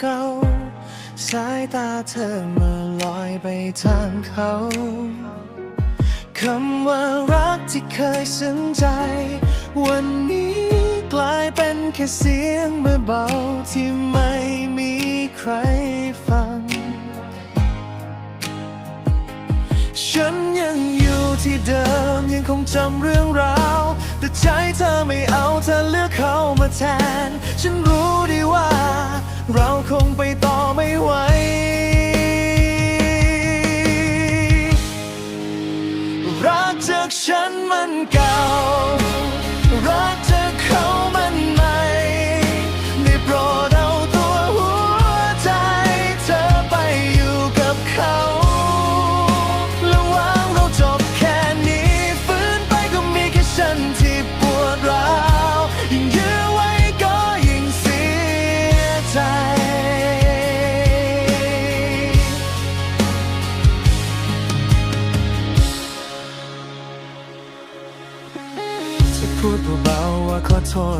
เก่า สายตาเธอเมื่อลอยไปทางเขาคำว่ารักที่เคยซึ้งใจ วันนี้กลายเป็นแค่เสียงเบาๆที่ไม่มีใครฟัง ฉันยังอยู่ที่เดิมยังคงจำเรื่องราว แต่ใจเธอไม่เอาเธอเลือกเขามาแทน ฉันรู้ดีว่า เราคงไปต่อไม่ไหว รักจากฉันมันเก่ารัก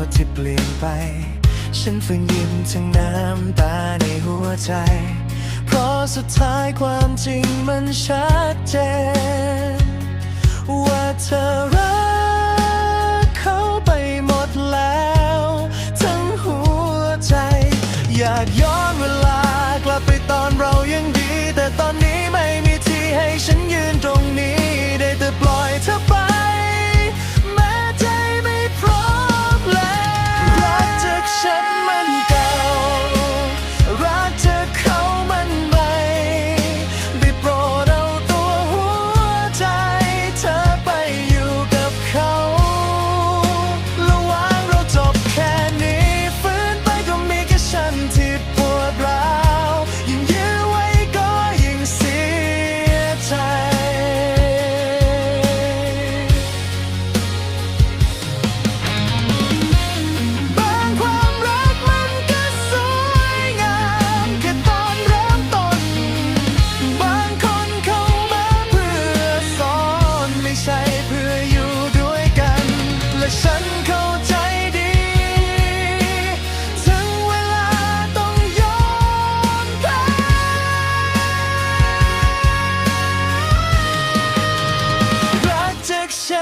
ษที่เปลี่ยนไป ฉันฝืนยิ้มทั้งน้ำตาในหัวใจ เพราะสุดท้ายความจริงมันชัดเจน ว่าเธอรัก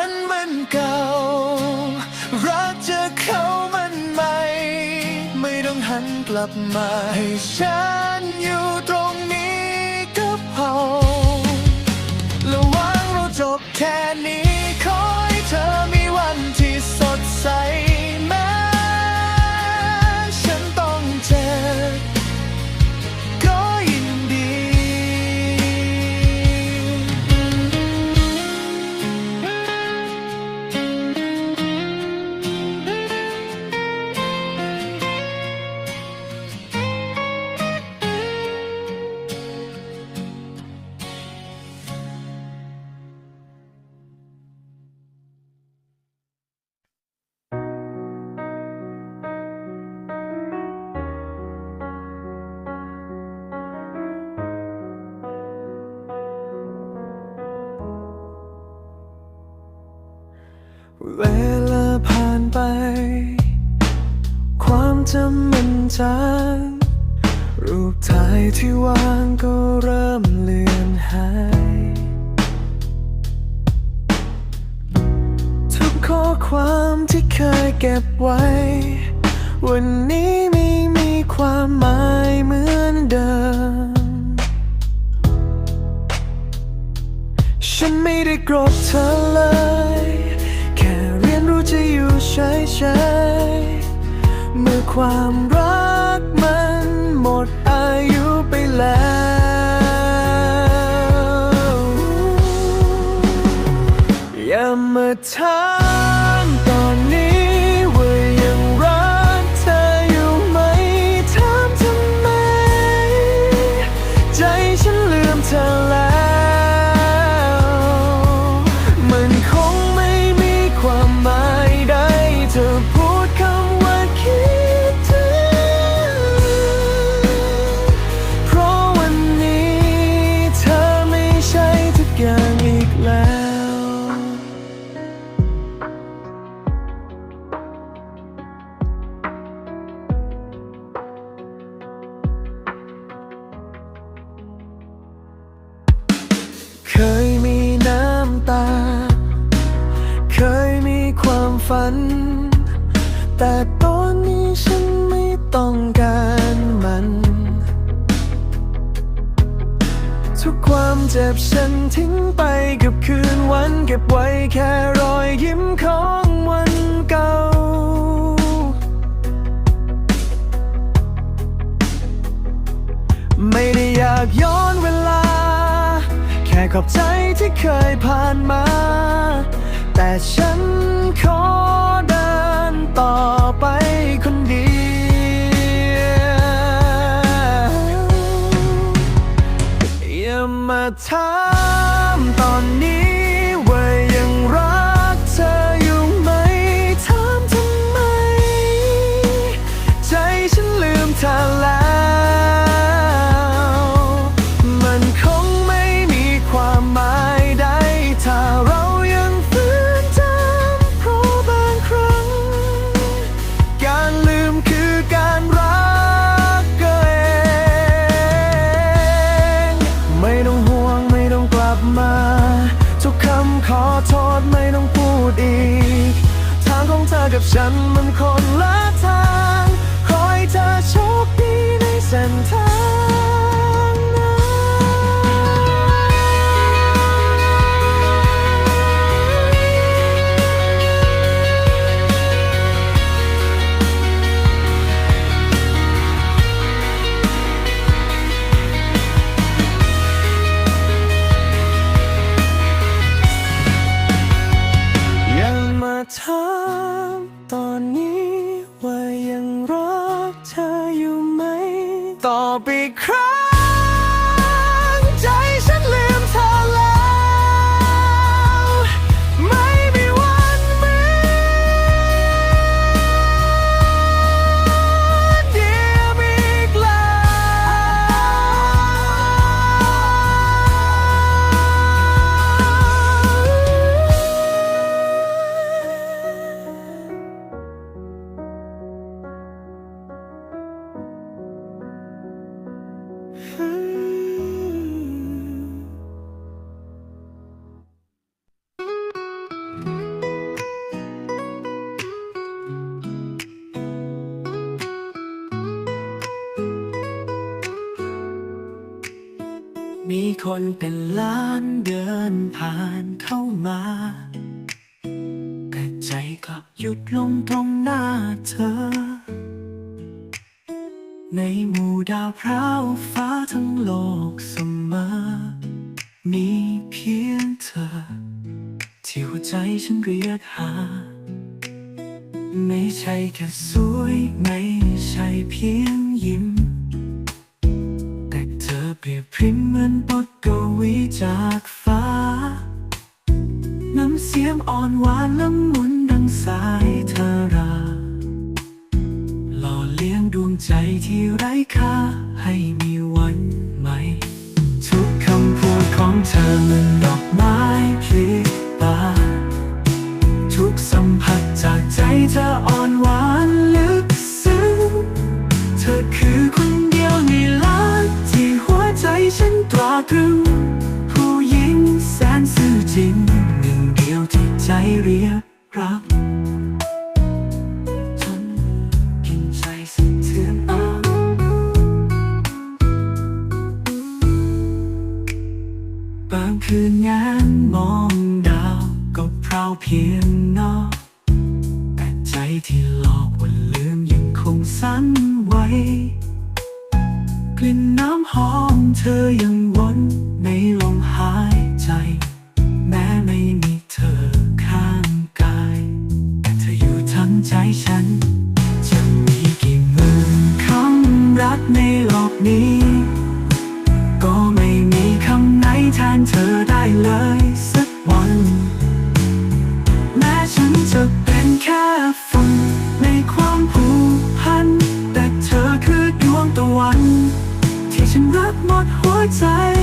นมันเก่า รักจะเขามันใหม่ ไม่ต้องหันกลับมาให้ฉันอยู่ เวลาผ่านไป ความจำมันจางรูปถ่ายที่วางก็เริ่มเลือนหาย ทุกข้อความที่เคยเก็บไว้ วันนี้ไม่มีความหมายเหมือนเดิม ฉันไม่ได้โกรธเธอเลย เฉยๆ เมื่อความรักมันหมดอายุไปแล้ว อย่ามาถา ทุกความเจ็บฉันทิ้งไปกับคืนวันเก็บไว้แค่รอยยิ้มของวันเก่า ไม่ได้อยากย้อนเวลา แค่ขอบใจที่เคยผ่านมา แต่ฉัน ฉันมันคน คนเป็นล้านเดินผ่านเข้ามา แต่ใจกลับหยุดลงตรงหน้าเธอ ในหมู่ดาวพร้าวฟ้าทั้งโลกเสมอ มีเพียงเธอ ที่หัวใจฉันเรียกหา ไม่ใช่แค่สวย ไม่ใช่เพียงยิ้ม ปรียบพริมเหมือนบทกวีจากฟ้า น้ำเสียงอ่อนหวานละมุนดังสายทาราหล่อเลี้ยงดวงใจที่ไร้ค่าให้มี เพียงนอกแต่ใจที่หลอกว่าลืมยังคงสั่นไว้ กลิ่นน้ำหอมเธอยังวนในลมหายใจ แม้ไม่มีเธอข้างกาย แต่เธออยู่ทั้งใจฉัน จะมีกี่หมื่นคำรักในโลกนี้ ก็ไม่มีคำไหนแทนเธอได้เลย 在